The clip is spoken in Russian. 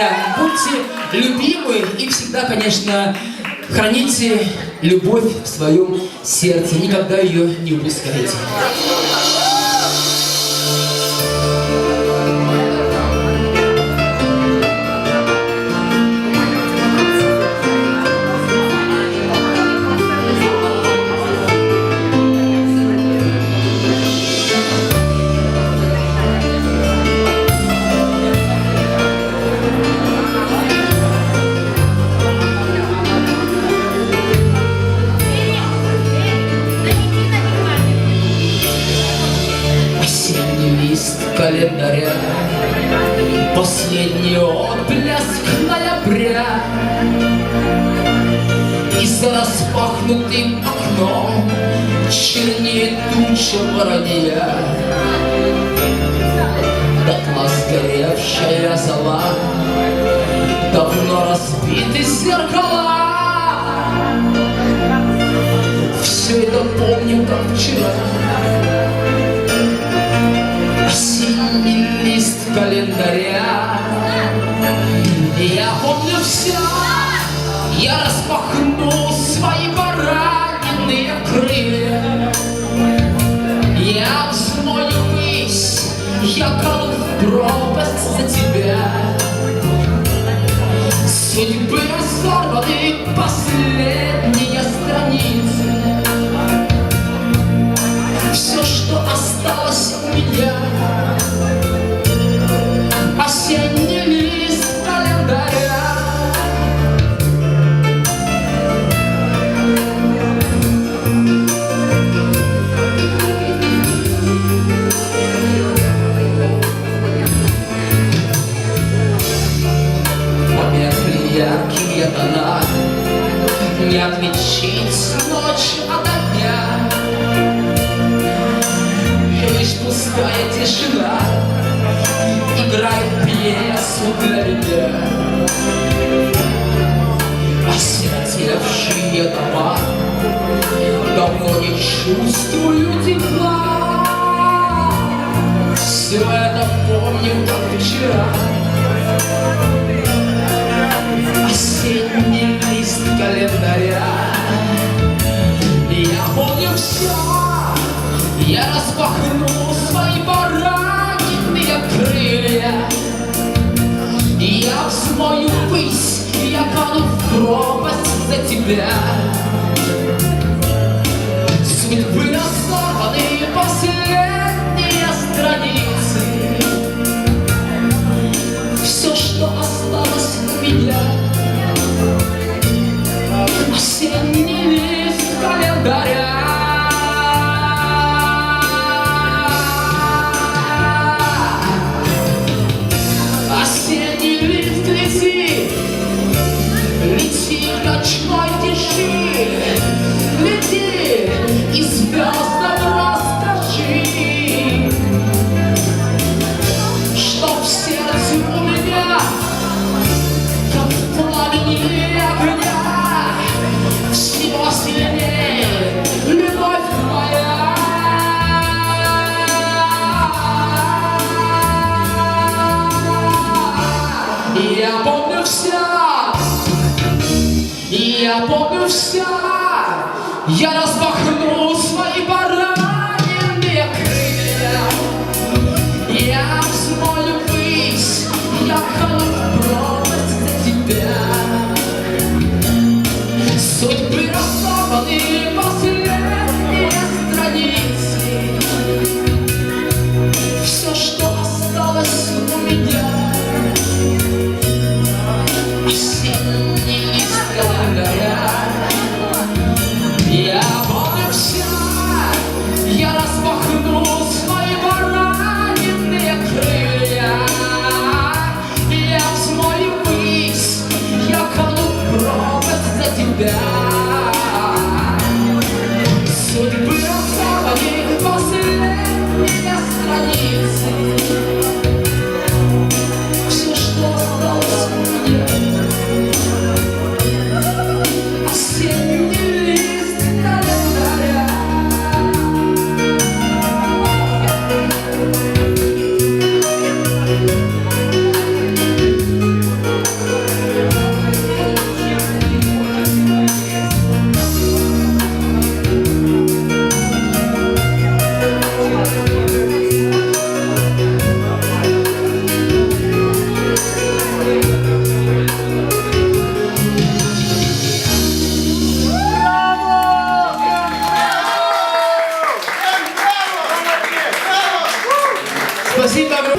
говоря, будьте любимы и всегда, конечно, храните любовь в своем сердце. Никогда ее не упускайте. Осенний лист календаря Последний отблеск ноября. И за распахнутым окном Чернеет туча воронья Дотла сгоревшая зола календаря Я помню все Я распахну свои пораненные крылья. Я взмою ввысь Я кану в пропасть за тебя. Судьбы разорваны последние страницы яркие тона Не отличить ночь ото дня. Лишь пустая тишина Играет пьесу для меня Осиротевшие дома Давно не чувствую тепла. Все это помню, как вчера календаря я помню все, я распахну свои пораненные крылья. Я взмою ввысь, я кану в пропасть за тебя. Осенний лист календаря Я помню все я помню все, я распахну свои пораненные крылья. Я взмою ввысь, я в пропасть за тебя. Судьбы разорваны последние